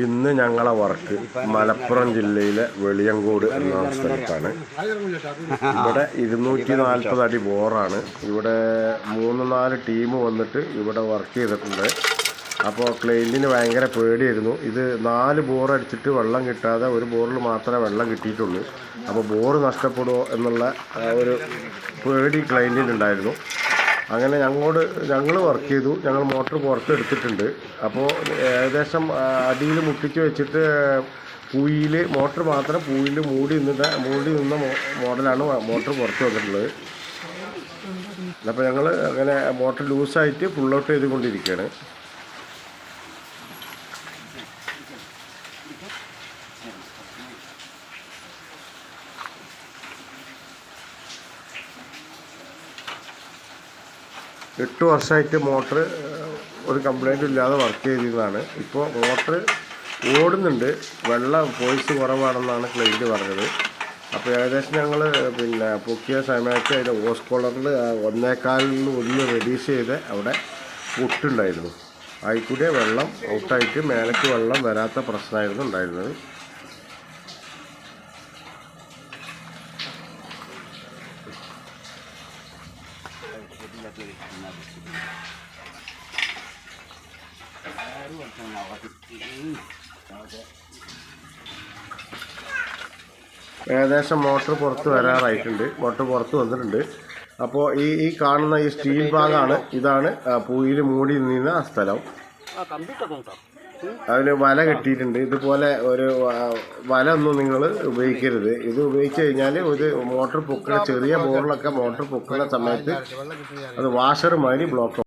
ഇന്ന് ഞങ്ങളെ വർക്ക് മലപ്പുറം ജില്ലയിലെ വെളിയങ്കോട് എന്ന സ്ഥലത്താണ്. ഇവിടെ ഇരുന്നൂറ്റി നാൽപ്പത് അടി ബോറാണ്. ഇവിടെ മൂന്ന് നാല് ടീം വന്നിട്ട് ഇവിടെ വർക്ക് ചെയ്തിട്ടുണ്ട്. അപ്പോൾ ക്ലൈന്റിന് ഭയങ്കര പേടിയായിരുന്നു. ഇത് നാല് ബോർ അടിച്ചിട്ട് വെള്ളം കിട്ടാതെ ഒരു ബോറിൽ മാത്രമേ വെള്ളം കിട്ടിയിട്ടുള്ളൂ. അപ്പോൾ ബോറ് നഷ്ടപ്പെടുമോ എന്നുള്ള ഒരു പേടി ക്ലൈന്റിനുണ്ടായിരുന്നു അങ്ങനെ ഞങ്ങളോട് ഞങ്ങൾ വർക്ക് ചെയ്തു. ഞങ്ങൾ മോട്ടർ പുറത്ത് എടുത്തിട്ടുണ്ട്. അപ്പോൾ ഏകദേശം അടിയിൽ മുട്ടിച്ച് വെച്ചിട്ട് പൂയിൽ മോട്ടർ മാത്രം പൂയിൽ മൂടി നിന്നിട്ട് മൂടി നിന്ന മോഡലാണ് മോട്ടർ പുറത്ത് വന്നിട്ടുള്ളത്. അപ്പോൾ ഞങ്ങൾ അങ്ങനെ മോട്ടർ ലൂസായിട്ട് ഫുൾ ഔട്ട് ചെയ്തുകൊണ്ടിരിക്കുകയാണ്. എട്ട് വർഷമായിട്ട് മോട്ടർ ഒരു കംപ്ലൈന്റും ഇല്ലാതെ വർക്ക് ചെയ്തിരുന്നതാണ്. ഇപ്പോൾ മോട്ടർ ഓടുന്നുണ്ട്. വെള്ളം വോയിസ് കുറവാണെന്നാണ് ക്ലൈന്റ് പറഞ്ഞത്. അപ്പോൾ ഏകദേശം ഞങ്ങൾ പിന്നെ പൊക്കിയ സമയത്ത് അതിന്റെ ഓസ് കോളറിൽ ഒന്നേക്കാലിൽ ഒന്ന് റെഡ്യൂസ് ചെയ്ത് അവിടെ പൊട്ടുണ്ടായിരുന്നു. ആയിക്കൂടെ വെള്ളം ഔട്ടായിട്ട് മേലേക്ക് വെള്ളം വരാത്ത പ്രശ്നമായിരുന്നു ഉണ്ടായിരുന്നത്. ഏകദേശം മോട്ടർ പുറത്ത് വരാറായിട്ടുണ്ട്. മോട്ടർ പുറത്ത് വന്നിട്ടുണ്ട്. അപ്പോൾ ഈ ഈ കാണുന്ന ഈ സ്റ്റീൽ ഭാഗമാണ് ഇതാണ് പൂയിൽ മൂടി നിന്ന സ്ഥലം. അതിന് വല കെട്ടിയിട്ടുണ്ട്. ഇതുപോലെ ഒരു വല ഒന്നും നിങ്ങൾ ഉപയോഗിക്കരുത്. ഇത് ഉപയോഗിച്ച് കഴിഞ്ഞാൽ ഒരു മോട്ടർ പൊക്കുന്ന ചെറിയ ബോറിലൊക്കെ മോട്ടർ പൊക്കുന്ന സമയത്ത് അത് വാഷർ മാതിരി ബ്ലോക്ക്